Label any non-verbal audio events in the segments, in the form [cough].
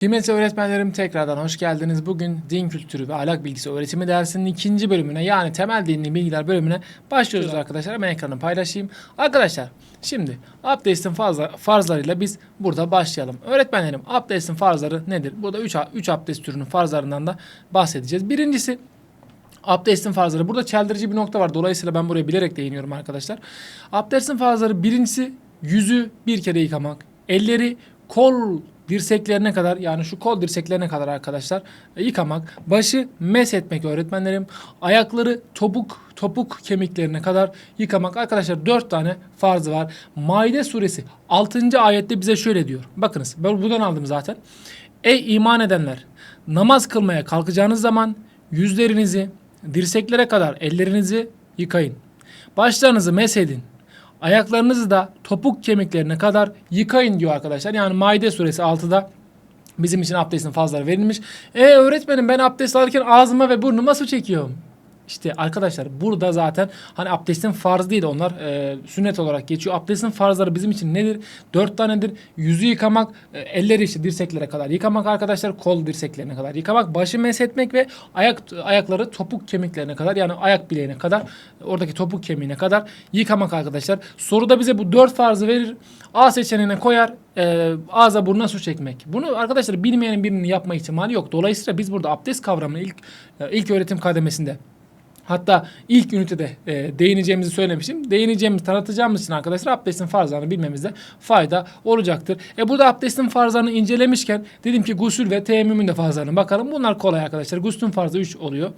Kıymetli öğretmenlerim tekrardan hoş geldiniz. Bugün din kültürü ve ahlak bilgisi öğretimi dersinin ikinci bölümüne yani temel dini bilgiler bölümüne başlıyoruz arkadaşlar. Hemen ekranı paylaşayım. Arkadaşlar şimdi abdestin fazla, farzlarıyla biz burada başlayalım. Öğretmenlerim abdestin farzları nedir? Burada 3 üç abdest türünün farzlarından da bahsedeceğiz. Birincisi Abdestin farzları. Burada çeldirici bir nokta var. Dolayısıyla ben buraya bilerek değiniyorum arkadaşlar. Abdestin farzları birincisi yüzü bir kere yıkamak. Elleri kol dirseklerine kadar yani şu kol dirseklerine kadar arkadaşlar e, yıkamak. Başı mes etmek öğretmenlerim. Ayakları topuk topuk kemiklerine kadar yıkamak. Arkadaşlar dört tane farzı var. Maide suresi 6. ayette bize şöyle diyor. Bakınız ben buradan aldım zaten. Ey iman edenler namaz kılmaya kalkacağınız zaman yüzlerinizi dirseklere kadar ellerinizi yıkayın. Başlarınızı mesedin. Ayaklarınızı da topuk kemiklerine kadar yıkayın diyor arkadaşlar. Yani Maide suresi 6'da bizim için abdestin fazlaları verilmiş. E öğretmenim ben abdest alırken ağzıma ve burnuma su çekiyorum. İşte arkadaşlar burada zaten hani abdestin farz değil onlar e, sünnet olarak geçiyor. Abdestin farzları bizim için nedir? Dört tanedir. Yüzü yıkamak, e, elleri işte dirseklere kadar yıkamak arkadaşlar. Kol dirseklerine kadar yıkamak, başı meshetmek ve ayak ayakları topuk kemiklerine kadar yani ayak bileğine kadar oradaki topuk kemiğine kadar yıkamak arkadaşlar. Soruda bize bu dört farzı verir. A seçeneğine koyar. E, ağza burnuna su çekmek. Bunu arkadaşlar bilmeyenin birinin yapma ihtimali yok. Dolayısıyla biz burada abdest kavramını ilk e, ilk öğretim kademesinde Hatta ilk ünitede e, değineceğimizi söylemiştim. Değineceğimizi tanıtacağımız için arkadaşlar abdestin farzlarını bilmemizde fayda olacaktır. E burada abdestin farzlarını incelemişken dedim ki gusül ve teyemmümün de farzlarına bakalım. Bunlar kolay arkadaşlar. Guslün farzı 3 oluyor.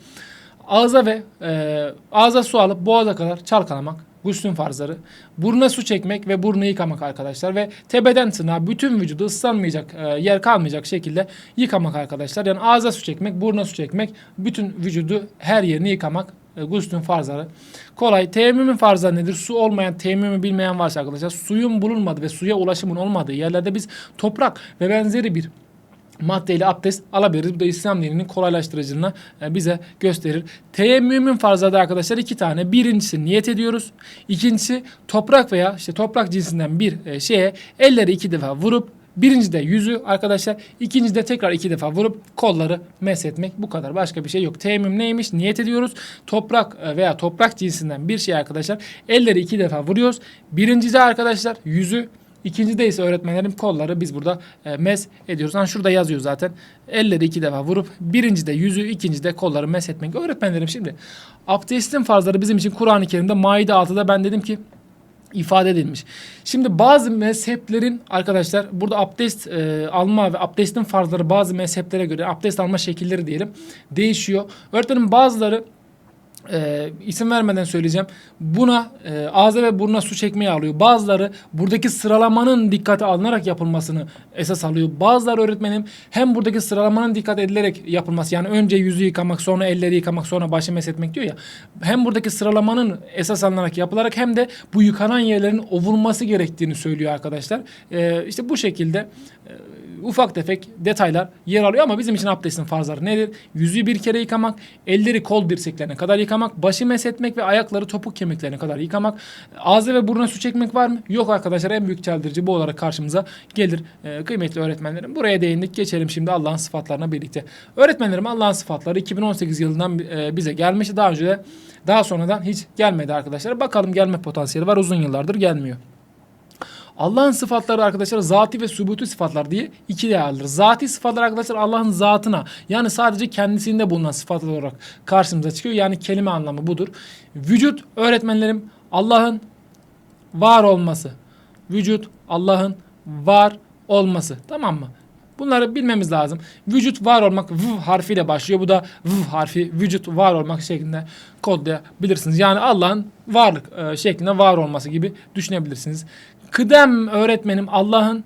Ağza ve e, ağza su alıp boğaza kadar çalkalamak. Guslün farzları. Buruna su çekmek ve burnu yıkamak arkadaşlar. Ve tepeden tırnağa bütün vücudu ıslanmayacak, e, yer kalmayacak şekilde yıkamak arkadaşlar. Yani ağza su çekmek, buruna su çekmek, bütün vücudu her yerini yıkamak e, guslün farzları. Kolay. Teyemmümün farzları nedir? Su olmayan, teyemmümü bilmeyen varsa arkadaşlar suyun bulunmadığı ve suya ulaşımın olmadığı yerlerde biz toprak ve benzeri bir maddeyle abdest alabiliriz. Bu da İslam dininin kolaylaştırıcılığını e, bize gösterir. Teyemmümün farzları da arkadaşlar iki tane. Birincisi niyet ediyoruz. İkincisi toprak veya işte toprak cinsinden bir e, şeye elleri iki defa vurup Birinci de yüzü arkadaşlar. ikinci de tekrar iki defa vurup kolları meshetmek. Bu kadar. Başka bir şey yok. Teyemmüm neymiş? Niyet ediyoruz. Toprak e, veya toprak cinsinden bir şey arkadaşlar. Elleri iki defa vuruyoruz. Birinci de arkadaşlar yüzü. İkinci de ise öğretmenlerim kolları biz burada e, mes ediyoruz. Yani şurada yazıyor zaten. Elleri iki defa vurup birinci de yüzü, ikinci de kolları mes etmek. Öğretmenlerim şimdi abdestin farzları bizim için Kur'an-ı Kerim'de Maide 6'da ben dedim ki ifade edilmiş. Şimdi bazı mezheplerin arkadaşlar burada abdest e, alma ve abdestin farzları bazı mezheplere göre abdest alma şekilleri diyelim değişiyor. Öğretmenim bazıları e, isim vermeden söyleyeceğim. Buna e, ağza ve buruna su çekmeyi alıyor. Bazıları buradaki sıralamanın dikkate alınarak yapılmasını esas alıyor. Bazıları öğretmenim hem buradaki sıralamanın dikkat edilerek yapılması yani önce yüzü yıkamak sonra elleri yıkamak sonra başı meshetmek diyor ya. Hem buradaki sıralamanın esas alınarak yapılarak hem de bu yıkanan yerlerin ovulması gerektiğini söylüyor arkadaşlar. E, işte bu şekilde e, ufak tefek detaylar yer alıyor ama bizim için abdestin farzları nedir? Yüzü bir kere yıkamak, elleri kol dirseklerine kadar yıkamak, başı meshetmek ve ayakları topuk kemiklerine kadar yıkamak. Ağzı ve burnuna su çekmek var mı? Yok arkadaşlar en büyük çeldirici bu olarak karşımıza gelir. Ee, kıymetli öğretmenlerim buraya değindik. Geçelim şimdi Allah'ın sıfatlarına birlikte. Öğretmenlerim Allah'ın sıfatları 2018 yılından e, bize gelmişti. Daha önce de daha sonradan hiç gelmedi arkadaşlar. Bakalım gelme potansiyeli var. Uzun yıllardır gelmiyor. Allah'ın sıfatları arkadaşlar zati ve subutu sıfatlar diye iki değerlidir. Zati sıfatlar arkadaşlar Allah'ın zatına yani sadece kendisinde bulunan sıfatlar olarak karşımıza çıkıyor. Yani kelime anlamı budur. Vücut öğretmenlerim Allah'ın var olması. Vücut Allah'ın var olması. Tamam mı? Bunları bilmemiz lazım. Vücut var olmak v harfiyle başlıyor. Bu da v harfi vücut var olmak şeklinde kodlayabilirsiniz. Yani Allah'ın varlık e, şeklinde var olması gibi düşünebilirsiniz. Kıdem öğretmenim Allah'ın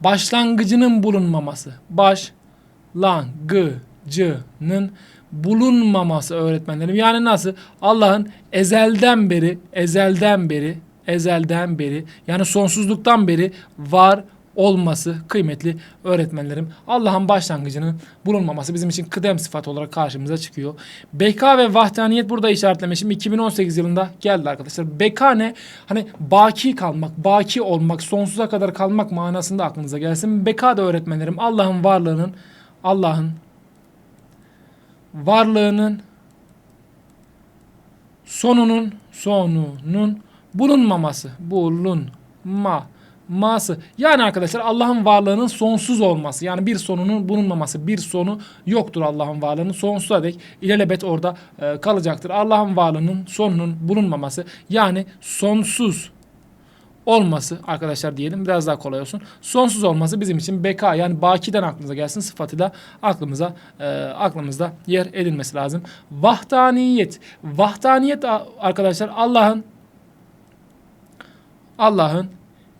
başlangıcının bulunmaması. Başlangıcının bulunmaması öğretmenlerim. Yani nasıl? Allah'ın ezelden beri, ezelden beri, ezelden beri yani sonsuzluktan beri var olması kıymetli öğretmenlerim. Allah'ın başlangıcının bulunmaması bizim için kıdem sıfatı olarak karşımıza çıkıyor. Beka ve vahdaniyet burada işaretlemişim. 2018 yılında geldi arkadaşlar. Beka ne? Hani baki kalmak, baki olmak, sonsuza kadar kalmak manasında aklınıza gelsin. Beka da öğretmenlerim Allah'ın varlığının Allah'ın varlığının sonunun sonunun bulunmaması. Bulunma ması. Yani arkadaşlar Allah'ın varlığının sonsuz olması. Yani bir sonunun bulunmaması. Bir sonu yoktur Allah'ın varlığının. Sonsuza dek ilelebet orada e, kalacaktır. Allah'ın varlığının sonunun bulunmaması. Yani sonsuz olması arkadaşlar diyelim biraz daha kolay olsun. Sonsuz olması bizim için beka yani bakiden aklımıza gelsin sıfatıyla aklımıza e, aklımızda yer edilmesi lazım. Vahdaniyet. Vahdaniyet arkadaşlar Allah'ın Allah'ın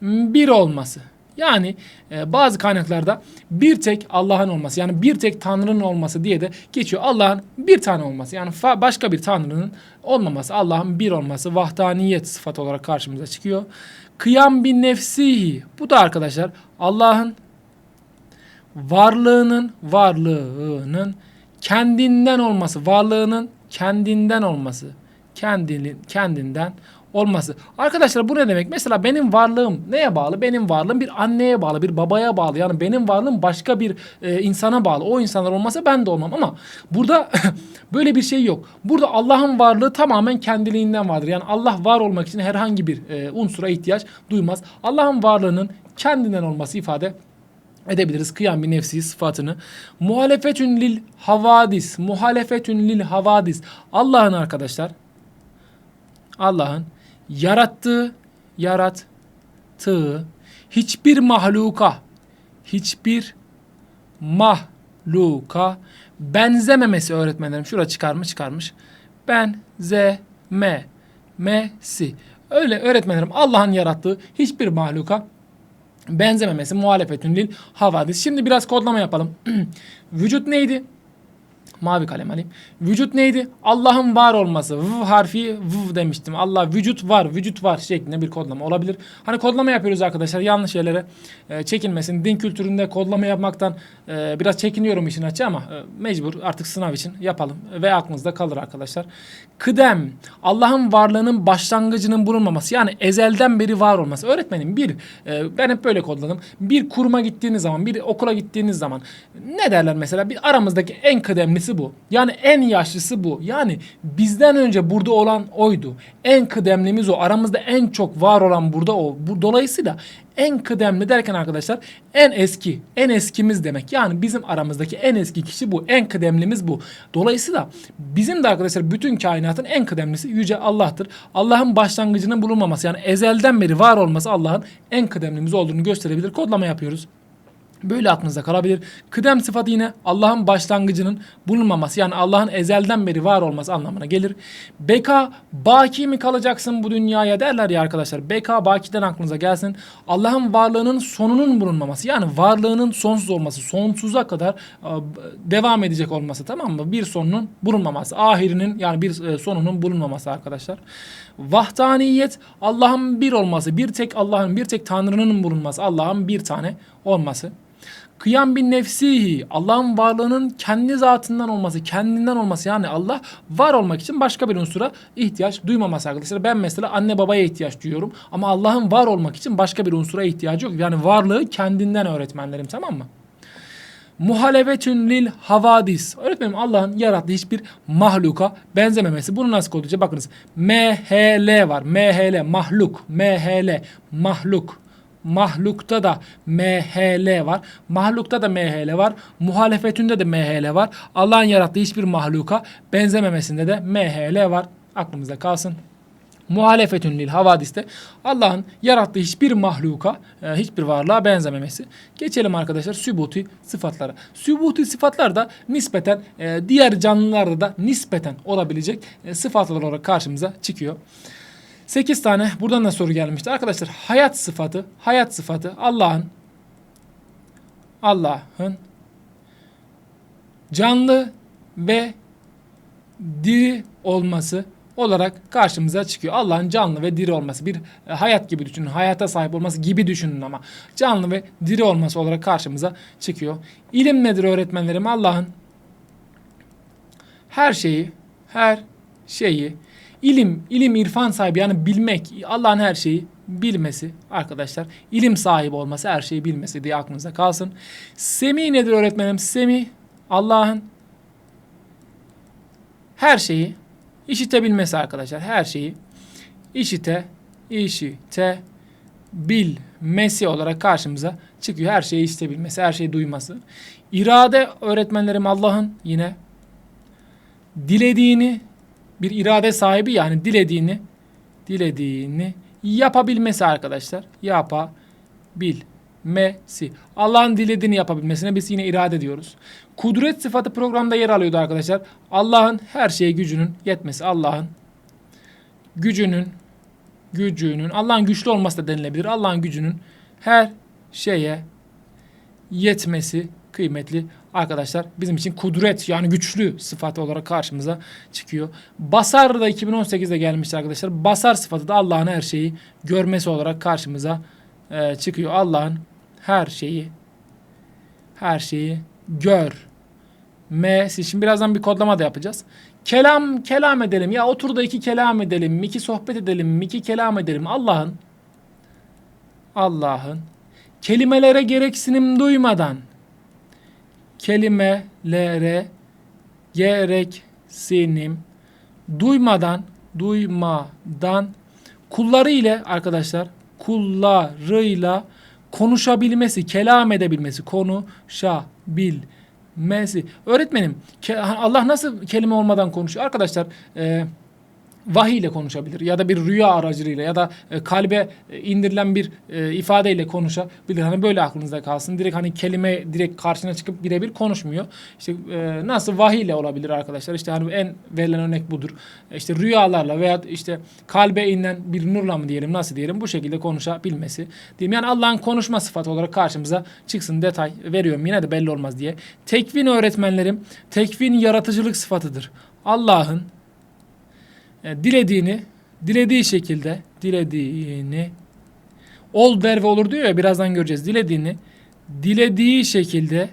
bir olması. Yani e, bazı kaynaklarda bir tek Allah'ın olması yani bir tek Tanrı'nın olması diye de geçiyor. Allah'ın bir tane olması yani başka bir Tanrı'nın olmaması Allah'ın bir olması vahdaniyet sıfatı olarak karşımıza çıkıyor. Kıyam bin nefsihi bu da arkadaşlar Allah'ın varlığının varlığının kendinden olması, varlığının kendinden olması, kendinin kendinden olması. Arkadaşlar bu ne demek? Mesela benim varlığım neye bağlı? Benim varlığım bir anneye bağlı, bir babaya bağlı. Yani benim varlığım başka bir e, insana bağlı. O insanlar olmasa ben de olmam ama burada [laughs] böyle bir şey yok. Burada Allah'ın varlığı tamamen kendiliğinden vardır. Yani Allah var olmak için herhangi bir e, unsura ihtiyaç duymaz. Allah'ın varlığının kendinden olması ifade edebiliriz. Kıyam bir nefsi sıfatını. Muhalefetün lil havadis. Muhalefetün lil havadis. Allah'ın arkadaşlar Allah'ın yarattığı, yarattığı hiçbir mahluka, hiçbir mahluka benzememesi öğretmenlerim. Şura çıkarmış çıkarmış. Benzeme, mesi. Öyle öğretmenlerim Allah'ın yarattığı hiçbir mahluka benzememesi muhalefetün lil havadis. Şimdi biraz kodlama yapalım. [clears throat] Vücut neydi? Mavi kalem alayım. Vücut neydi? Allah'ın var olması. V harfi v demiştim. Allah vücut var, vücut var şeklinde bir kodlama olabilir. Hani kodlama yapıyoruz arkadaşlar. Yanlış yerlere e, çekinmesin. Din kültüründe kodlama yapmaktan e, biraz çekiniyorum işin açığı ama e, mecbur artık sınav için yapalım ve aklınızda kalır arkadaşlar. Kıdem Allah'ın varlığının başlangıcının bulunmaması. Yani ezelden beri var olması. Öğretmenim bir e, ben hep böyle kodladım. Bir kuruma gittiğiniz zaman, bir okula gittiğiniz zaman ne derler mesela? Bir aramızdaki en kıdemlisi bu. Yani en yaşlısı bu. Yani bizden önce burada olan oydu. En kıdemlimiz o. Aramızda en çok var olan burada o. Bu dolayısıyla en kıdemli derken arkadaşlar en eski, en eskimiz demek. Yani bizim aramızdaki en eski kişi bu. En kıdemlimiz bu. Dolayısıyla bizim de arkadaşlar bütün kainatın en kıdemlisi yüce Allah'tır. Allah'ın başlangıcının bulunmaması yani ezelden beri var olması Allah'ın en kıdemlimiz olduğunu gösterebilir. Kodlama yapıyoruz. Böyle aklınızda kalabilir. Kıdem sıfatı yine Allah'ın başlangıcının bulunmaması yani Allah'ın ezelden beri var olması anlamına gelir. Beka baki mi kalacaksın bu dünyaya derler ya arkadaşlar. Beka bakiden aklınıza gelsin. Allah'ın varlığının sonunun bulunmaması yani varlığının sonsuz olması, sonsuza kadar e, devam edecek olması tamam mı? Bir sonunun bulunmaması, ahirinin yani bir e, sonunun bulunmaması arkadaşlar. Vahdaniyet Allah'ın bir olması, bir tek Allah'ın, bir tek Tanrı'nın bulunması, Allah'ın bir tane olması. Kıyam bin nefsihi Allah'ın varlığının kendi zatından olması, kendinden olması yani Allah var olmak için başka bir unsura ihtiyaç duymaması arkadaşlar. Ben mesela anne babaya ihtiyaç duyuyorum ama Allah'ın var olmak için başka bir unsura ihtiyacı yok. Yani varlığı kendinden öğretmenlerim tamam mı? Muhalefetün lil havadis. Öğretmenim Allah'ın yarattığı hiçbir mahluka benzememesi. Bunu nasıl kodlayacağız? Bakınız. MHL var. MHL mahluk. MHL mahluk. Mahlukta da MHL var. Mahlukta da MHL var. Muhalefetünde de MHL var. Allah'ın yarattığı hiçbir mahluka benzememesinde de MHL var. Aklımızda kalsın. Muhalefetün lil havadiste Allah'ın yarattığı hiçbir mahluka, e, hiçbir varlığa benzememesi. Geçelim arkadaşlar sübuti sıfatlara. Sübuti sıfatlar da nispeten e, diğer canlılarda da nispeten olabilecek e, sıfatlar olarak karşımıza çıkıyor. 8 tane buradan da soru gelmişti. Arkadaşlar hayat sıfatı, hayat sıfatı Allah'ın Allah'ın canlı ve diri olması olarak karşımıza çıkıyor. Allah'ın canlı ve diri olması bir hayat gibi düşünün. Hayata sahip olması gibi düşünün ama canlı ve diri olması olarak karşımıza çıkıyor. İlim nedir öğretmenlerim? Allah'ın her şeyi, her şeyi ilim, ilim irfan sahibi yani bilmek, Allah'ın her şeyi bilmesi arkadaşlar. ilim sahibi olması, her şeyi bilmesi diye aklınıza kalsın. Semi nedir öğretmenim? Semi Allah'ın her şeyi işitebilmesi arkadaşlar. Her şeyi işite, işite bilmesi olarak karşımıza çıkıyor. Her şeyi işitebilmesi, her şeyi duyması. İrade öğretmenlerim Allah'ın yine dilediğini bir irade sahibi yani dilediğini dilediğini yapabilmesi arkadaşlar. Yapabilmesi. Allah'ın dilediğini yapabilmesine biz yine irade diyoruz. Kudret sıfatı programda yer alıyordu arkadaşlar. Allah'ın her şeye gücünün yetmesi. Allah'ın gücünün gücünün Allah'ın güçlü olması da denilebilir. Allah'ın gücünün her şeye yetmesi kıymetli arkadaşlar bizim için kudret yani güçlü sıfatı olarak karşımıza çıkıyor. Basar da 2018'de gelmişti arkadaşlar. Basar sıfatı da Allah'ın her şeyi görmesi olarak karşımıza e, çıkıyor. Allah'ın her şeyi her şeyi gör. M'si. Şimdi birazdan bir kodlama da yapacağız. Kelam kelam edelim. Ya otur da iki kelam edelim. iki sohbet edelim. iki kelam edelim. Allah'ın Allah'ın kelimelere gereksinim duymadan kelimelere gereksinim duymadan duymadan kulları ile arkadaşlar kullarıyla konuşabilmesi, kelam edebilmesi, konuşabilmesi. Öğretmenim Allah nasıl kelime olmadan konuşuyor? Arkadaşlar e, vahiy ile konuşabilir ya da bir rüya aracılığıyla ya da e, kalbe e, indirilen bir e, ifadeyle konuşabilir. Hani böyle aklınızda kalsın. Direkt hani kelime direkt karşına çıkıp birebir konuşmuyor. İşte e, nasıl vahiy ile olabilir arkadaşlar? İşte hani en verilen örnek budur. E, İşte rüyalarla veya işte kalbe inen bir nurla mı diyelim nasıl diyelim bu şekilde konuşabilmesi. Diyeyim yani Allah'ın konuşma sıfatı olarak karşımıza çıksın detay veriyorum yine de belli olmaz diye. Tekvin öğretmenlerim tekvin yaratıcılık sıfatıdır. Allah'ın e, dilediğini dilediği şekilde dilediğini ol der ve olur diyor ya birazdan göreceğiz. Dilediğini dilediği şekilde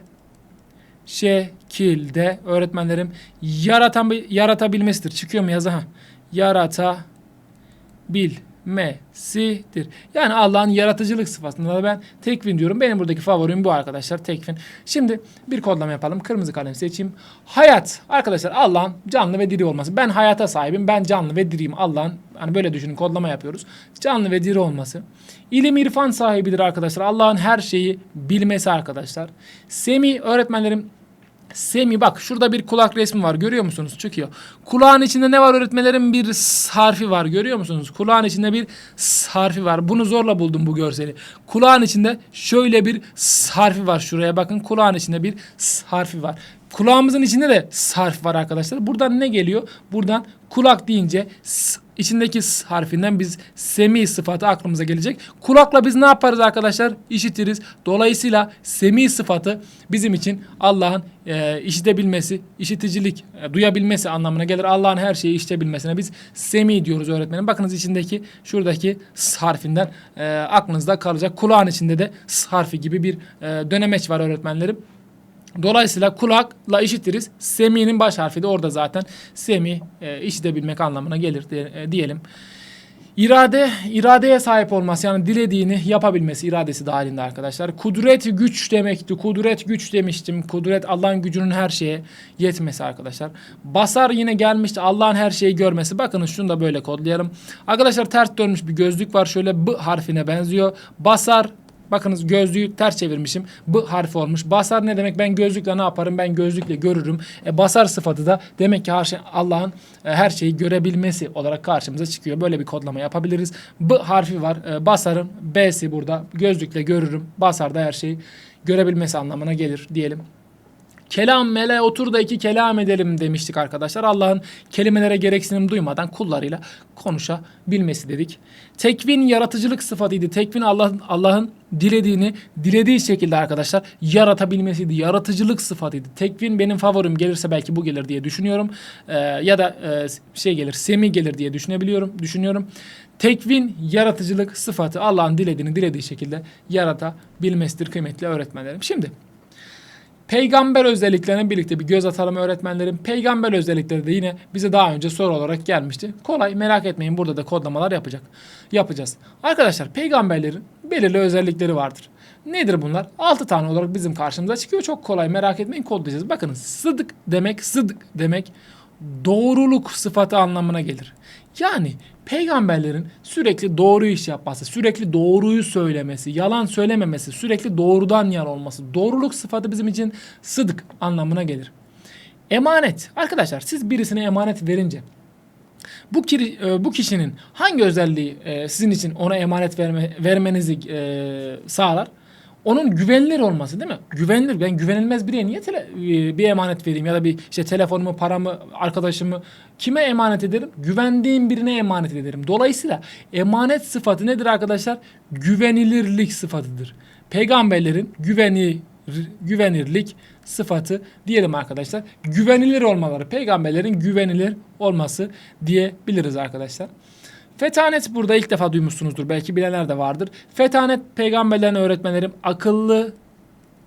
şekilde öğretmenlerim yaratan yaratabilmesidir. Çıkıyor mu yazı ha? Yaratabilmesidir. Yani Allah'ın yaratıcılık sıfatında da ben tekvin diyorum. Benim buradaki favorim bu arkadaşlar tekvin. Şimdi bir kodlama yapalım. Kırmızı kalem seçeyim. Hayat arkadaşlar Allah'ın canlı ve diri olması. Ben hayata sahibim. Ben canlı ve diriyim. Allah'ın hani böyle düşünün kodlama yapıyoruz. Canlı ve diri olması. İlim irfan sahibidir arkadaşlar. Allah'ın her şeyi bilmesi arkadaşlar. Semi öğretmenlerim Semi bak şurada bir kulak resmi var görüyor musunuz? Çıkıyor. Kulağın içinde ne var öğretmenlerim? Bir harfi var görüyor musunuz? Kulağın içinde bir harfi var. Bunu zorla buldum bu görseli. Kulağın içinde şöyle bir harfi var. Şuraya bakın kulağın içinde bir harfi var. Kulağımızın içinde de s harfi var arkadaşlar. Buradan ne geliyor? Buradan kulak deyince içindeki s harfinden biz semi sıfatı aklımıza gelecek. Kulakla biz ne yaparız arkadaşlar? İşitiriz. Dolayısıyla semi sıfatı bizim için Allah'ın e, işitebilmesi, işiticilik, e, duyabilmesi anlamına gelir. Allah'ın her şeyi işitebilmesine biz semi diyoruz öğretmenim. Bakınız içindeki şuradaki s harfinden e, aklınızda kalacak. Kulağın içinde de s harfi gibi bir e, dönemeç var öğretmenlerim. Dolayısıyla kulakla işitiriz. Semi'nin baş harfi de orada zaten. Semi e, işitebilmek anlamına gelir diye- e, diyelim. İrade, iradeye sahip olması yani dilediğini yapabilmesi iradesi dahilinde arkadaşlar. Kudret güç demekti. Kudret güç demiştim. Kudret Allah'ın gücünün her şeye yetmesi arkadaşlar. Basar yine gelmişti. Allah'ın her şeyi görmesi. Bakın şunu da böyle kodlayalım. Arkadaşlar ters dönmüş bir gözlük var. Şöyle B harfine benziyor. Basar Bakınız gözlüğü ters çevirmişim. B harfi olmuş. Basar ne demek? Ben gözlükle ne yaparım? Ben gözlükle görürüm. E, basar sıfatı da demek ki şey Allah'ın e, her şeyi görebilmesi olarak karşımıza çıkıyor. Böyle bir kodlama yapabiliriz. B harfi var. E, basarın B'si burada. Gözlükle görürüm. Basar da her şeyi görebilmesi anlamına gelir diyelim. Kelam mele otur da iki kelam edelim demiştik arkadaşlar. Allah'ın kelimelere gereksinim duymadan kullarıyla konuşabilmesi dedik. Tekvin yaratıcılık sıfatıydı. Tekvin Allah'ın Allah'ın dilediğini dilediği şekilde arkadaşlar yaratabilmesiydi. Yaratıcılık sıfatıydı. Tekvin benim favorim gelirse belki bu gelir diye düşünüyorum. Ee, ya da e, şey gelir, semi gelir diye düşünebiliyorum, düşünüyorum. Tekvin yaratıcılık sıfatı Allah'ın dilediğini dilediği şekilde yaratabilmesidir kıymetli öğretmenlerim. Şimdi Peygamber özelliklerine birlikte bir göz atalım öğretmenlerim. Peygamber özellikleri de yine bize daha önce soru olarak gelmişti. Kolay merak etmeyin burada da kodlamalar yapacak. Yapacağız. Arkadaşlar peygamberlerin belirli özellikleri vardır. Nedir bunlar? 6 tane olarak bizim karşımıza çıkıyor. Çok kolay merak etmeyin kodlayacağız. Bakın sıdık demek sıdık demek doğruluk sıfatı anlamına gelir. Yani peygamberlerin sürekli doğru iş yapması, sürekli doğruyu söylemesi, yalan söylememesi, sürekli doğrudan yan olması, doğruluk sıfatı bizim için sıdık anlamına gelir. Emanet. Arkadaşlar siz birisine emanet verince bu, kiri, e, bu kişinin hangi özelliği e, sizin için ona emanet verme, vermenizi e, sağlar? Onun güvenilir olması değil mi? Güvenilir. Ben güvenilmez biriye niye tele, e, bir emanet vereyim ya da bir işte telefonumu, paramı, arkadaşımı kime emanet ederim? Güvendiğim birine emanet ederim. Dolayısıyla emanet sıfatı nedir arkadaşlar? Güvenilirlik sıfatıdır. Peygamberlerin güveni güvenirlik sıfatı diyelim arkadaşlar. Güvenilir olmaları, peygamberlerin güvenilir olması diyebiliriz arkadaşlar. Fetanet burada ilk defa duymuşsunuzdur. Belki bilenler de vardır. Fetanet peygamberlerin öğretmenlerim akıllı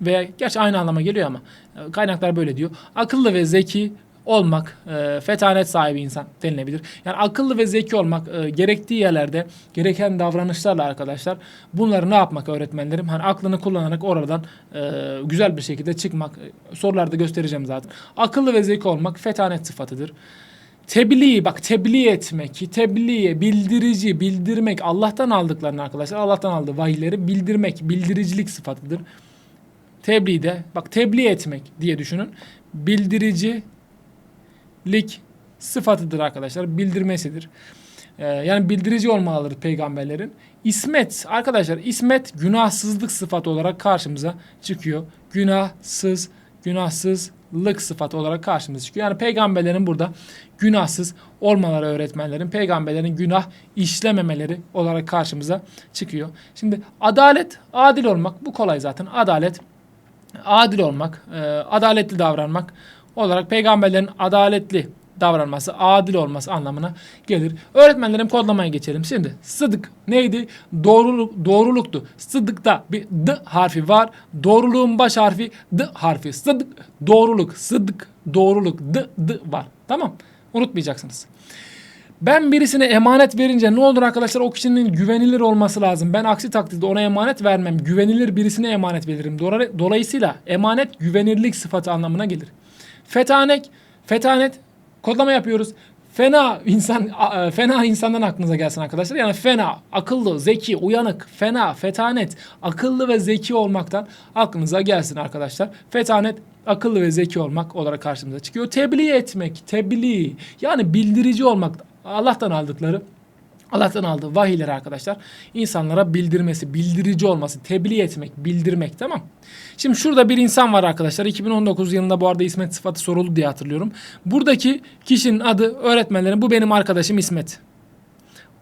ve gerçi aynı anlama geliyor ama e, kaynaklar böyle diyor. Akıllı ve zeki olmak, e, fetanet sahibi insan denilebilir. Yani akıllı ve zeki olmak e, gerektiği yerlerde gereken davranışlarla arkadaşlar bunları ne yapmak öğretmenlerim? Hani aklını kullanarak oradan e, güzel bir şekilde çıkmak. E, sorularda göstereceğim zaten. Akıllı ve zeki olmak fetanet sıfatıdır. Tebliğ bak tebliğ etmek, tebliğ, bildirici, bildirmek Allah'tan aldıklarını arkadaşlar Allah'tan aldığı vahiyleri bildirmek, bildiricilik sıfatıdır. Tebliğ de bak tebliğ etmek diye düşünün. Bildiricilik sıfatıdır arkadaşlar. Bildirmesidir. Ee, yani bildirici olmalıdır peygamberlerin. İsmet arkadaşlar ismet günahsızlık sıfatı olarak karşımıza çıkıyor. Günahsız, günahsızlık sıfatı olarak karşımıza çıkıyor. Yani peygamberlerin burada günahsız olmaları öğretmenlerin, peygamberlerin günah işlememeleri olarak karşımıza çıkıyor. Şimdi adalet, adil olmak bu kolay zaten. Adalet, adil olmak, e, adaletli davranmak olarak peygamberlerin adaletli davranması, adil olması anlamına gelir. Öğretmenlerim kodlamaya geçelim. Şimdi sıdık neydi? Doğruluk, doğruluktu. Sıdıkta bir d harfi var. Doğruluğun baş harfi d harfi. Sıdık, doğruluk, sıdık, doğruluk, d, d var. Tamam. Unutmayacaksınız. Ben birisine emanet verince ne olur arkadaşlar o kişinin güvenilir olması lazım. Ben aksi takdirde ona emanet vermem. Güvenilir birisine emanet veririm. Dolayısıyla emanet güvenirlik sıfatı anlamına gelir. Fetanek, fetanet kodlama yapıyoruz. Fena insan e, fena insandan aklınıza gelsin arkadaşlar. Yani fena, akıllı, zeki, uyanık, fena, fetanet, akıllı ve zeki olmaktan aklınıza gelsin arkadaşlar. Fetanet akıllı ve zeki olmak olarak karşımıza çıkıyor. Tebliğ etmek, tebliğ yani bildirici olmak Allah'tan aldıkları Allah'tan aldığı vahiyleri arkadaşlar insanlara bildirmesi, bildirici olması, tebliğ etmek, bildirmek tamam. Şimdi şurada bir insan var arkadaşlar. 2019 yılında bu arada İsmet sıfatı soruldu diye hatırlıyorum. Buradaki kişinin adı öğretmenlerin bu benim arkadaşım İsmet.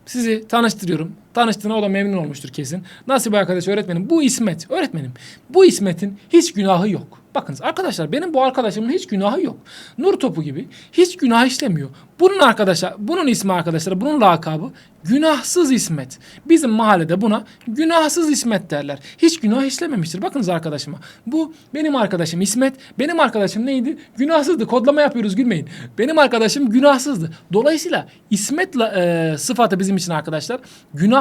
Sizi tanıştırıyorum. Tanıştığına o da memnun olmuştur kesin. Nasıl bir arkadaş öğretmenim? Bu İsmet. Öğretmenim. Bu İsmet'in hiç günahı yok. Bakınız arkadaşlar benim bu arkadaşımın hiç günahı yok. Nur topu gibi hiç günah işlemiyor. Bunun arkadaşlar, bunun ismi arkadaşlar, bunun lakabı günahsız İsmet. Bizim mahallede buna günahsız İsmet derler. Hiç günah işlememiştir. Bakınız arkadaşıma. Bu benim arkadaşım İsmet. Benim arkadaşım neydi? Günahsızdı. Kodlama yapıyoruz gülmeyin. Benim arkadaşım günahsızdı. Dolayısıyla İsmet e, sıfatı bizim için arkadaşlar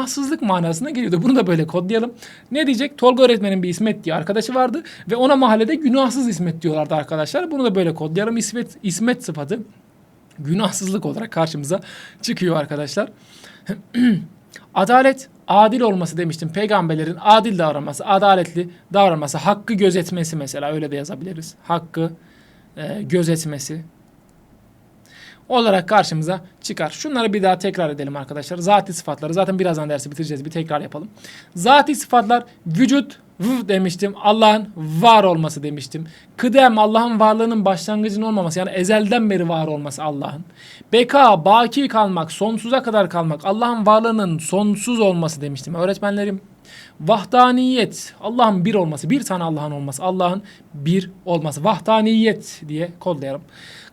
günahsızlık manasına geliyordu. Bunu da böyle kodlayalım. Ne diyecek? Tolga öğretmenin bir İsmet diye arkadaşı vardı ve ona mahallede günahsız İsmet diyorlardı arkadaşlar. Bunu da böyle kodlayalım. İsmet, İsmet sıfatı günahsızlık olarak karşımıza çıkıyor arkadaşlar. [clears throat] Adalet, adil olması demiştim. Peygamberlerin adil davranması, adaletli davranması, hakkı gözetmesi mesela öyle de yazabiliriz. Hakkı e, gözetmesi olarak karşımıza çıkar. Şunları bir daha tekrar edelim arkadaşlar. Zati sıfatları zaten birazdan dersi bitireceğiz. Bir tekrar yapalım. Zati sıfatlar vücut, v demiştim. Allah'ın var olması demiştim. Kıdem Allah'ın varlığının başlangıcının olmaması yani ezelden beri var olması Allah'ın. Beka baki kalmak, sonsuza kadar kalmak. Allah'ın varlığının sonsuz olması demiştim öğretmenlerim. Vahdaniyet, Allah'ın bir olması, bir tane Allah'ın olması, Allah'ın bir olması. Vahdaniyet diye kodlayalım.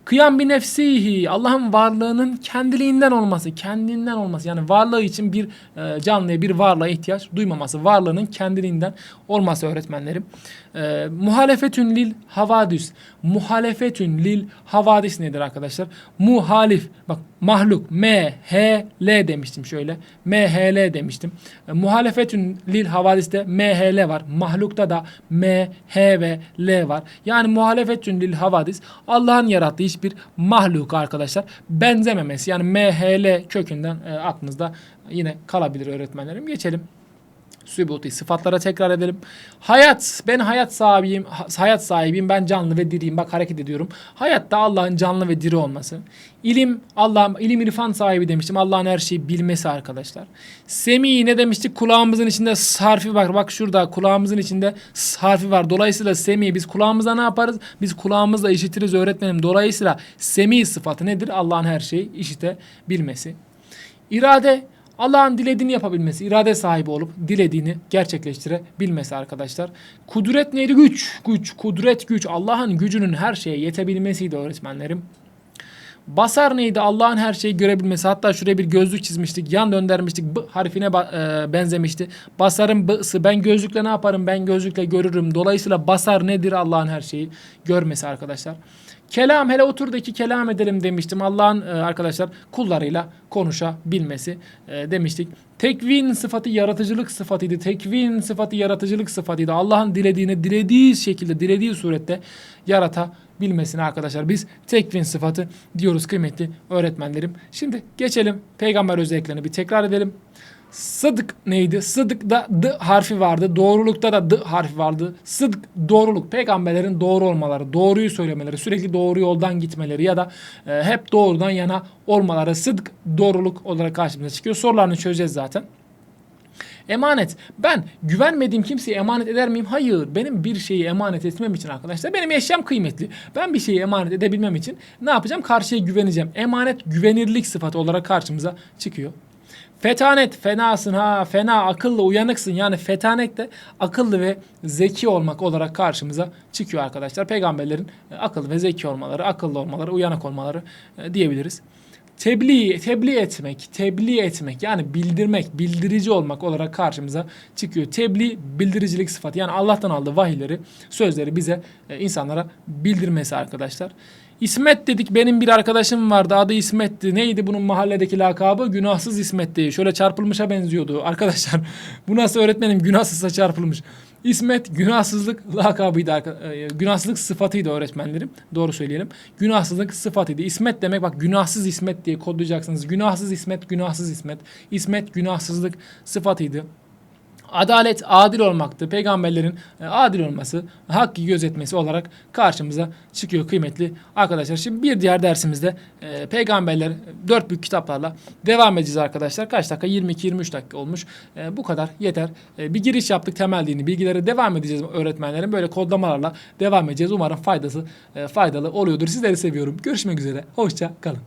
Kıyam bir nefsihi, Allah'ın varlığının kendiliğinden olması, kendinden olması. Yani varlığı için bir e, canlıya, bir varlığa ihtiyaç duymaması. Varlığının kendiliğinden olması öğretmenlerim. E, muhalefetün lil havadis. Muhalefetün lil havadis nedir arkadaşlar? Muhalif, bak mahluk, M, H, L demiştim şöyle. M, H, L demiştim. E, muhalefetün lil havadiste M, H, L var. Mahlukta da M, H ve L var. Yani muhalefetün lil havadis Allah'ın yarattığı hiçbir mahluk arkadaşlar benzememesi. Yani M, H, L kökünden e, aklınızda yine kalabilir öğretmenlerim. Geçelim. Sübuti sıfatlara tekrar edelim. Hayat, ben hayat sahibiyim, ha- hayat sahibiyim, ben canlı ve diriyim. Bak hareket ediyorum. Hayatta Allah'ın canlı ve diri olması. İlim, Allah'ın ilim irfan sahibi demiştim. Allah'ın her şeyi bilmesi arkadaşlar. Semi ne demiştik? Kulağımızın içinde harfi var. Bak şurada kulağımızın içinde harfi var. Dolayısıyla semi biz kulağımıza ne yaparız? Biz kulağımızla işitiriz öğretmenim. Dolayısıyla semi sıfatı nedir? Allah'ın her şeyi işitebilmesi. İrade Allah'ın dilediğini yapabilmesi, irade sahibi olup dilediğini gerçekleştirebilmesi arkadaşlar. Kudret neydi? Güç. Güç, kudret güç. Allah'ın gücünün her şeye yetebilmesiydi öğretmenlerim. Basar neydi? Allah'ın her şeyi görebilmesi. Hatta şuraya bir gözlük çizmiştik. Yan döndürmüştük. B harfine e, benzemişti. Basarın b'sı. Ben gözlükle ne yaparım? Ben gözlükle görürüm. Dolayısıyla basar nedir? Allah'ın her şeyi görmesi arkadaşlar. Kelam hele otur da iki kelam edelim demiştim. Allah'ın e, arkadaşlar kullarıyla konuşabilmesi e, demiştik. Tekvin sıfatı yaratıcılık sıfatıydı. Tekvin sıfatı yaratıcılık sıfatıydı. Allah'ın dilediğini dilediği şekilde, dilediği surette yaratabilmesini arkadaşlar biz tekvin sıfatı diyoruz kıymetli öğretmenlerim. Şimdi geçelim peygamber özelliklerini bir tekrar edelim. Sıdık neydi? Sıdıkta d harfi vardı. Doğrulukta da d harfi vardı. Sıdık doğruluk. Peygamberlerin doğru olmaları, doğruyu söylemeleri, sürekli doğru yoldan gitmeleri ya da e, hep doğrudan yana olmaları sıdık doğruluk olarak karşımıza çıkıyor. Sorularını çözeceğiz zaten. Emanet. Ben güvenmediğim kimseye emanet eder miyim? Hayır. Benim bir şeyi emanet etmem için arkadaşlar benim eşyam kıymetli. Ben bir şeyi emanet edebilmem için ne yapacağım? Karşıya güveneceğim. Emanet güvenirlik sıfatı olarak karşımıza çıkıyor. Fetanet fenasın ha fena akıllı uyanıksın yani fetanet de akıllı ve zeki olmak olarak karşımıza çıkıyor arkadaşlar. Peygamberlerin e, akıllı ve zeki olmaları, akıllı olmaları, uyanık olmaları e, diyebiliriz. Tebliğ, tebliğ etmek, tebliğ etmek yani bildirmek, bildirici olmak olarak karşımıza çıkıyor. Tebliğ bildiricilik sıfatı yani Allah'tan aldığı vahiyleri, sözleri bize e, insanlara bildirmesi arkadaşlar. İsmet dedik benim bir arkadaşım vardı adı İsmet'ti. Neydi bunun mahalledeki lakabı? Günahsız İsmet'ti. Şöyle çarpılmışa benziyordu arkadaşlar. [laughs] Bu nasıl öğretmenim günahsızsa çarpılmış. İsmet günahsızlık lakabıydı. e, Günahsızlık sıfatıydı öğretmenlerim. Doğru söyleyelim. Günahsızlık sıfatıydı. İsmet demek bak günahsız İsmet diye kodlayacaksınız. Günahsız İsmet, günahsız İsmet. İsmet günahsızlık sıfatıydı. Adalet adil olmaktı. Peygamberlerin e, adil olması, hakkı gözetmesi olarak karşımıza çıkıyor kıymetli arkadaşlar. Şimdi bir diğer dersimizde e, peygamberler dört büyük kitaplarla devam edeceğiz arkadaşlar. Kaç dakika? 22-23 dakika olmuş. E, bu kadar yeter. E, bir giriş yaptık temel dini bilgilere devam edeceğiz öğretmenlerin. Böyle kodlamalarla devam edeceğiz. Umarım faydası e, faydalı oluyordur. Sizleri seviyorum. Görüşmek üzere. Hoşça kalın.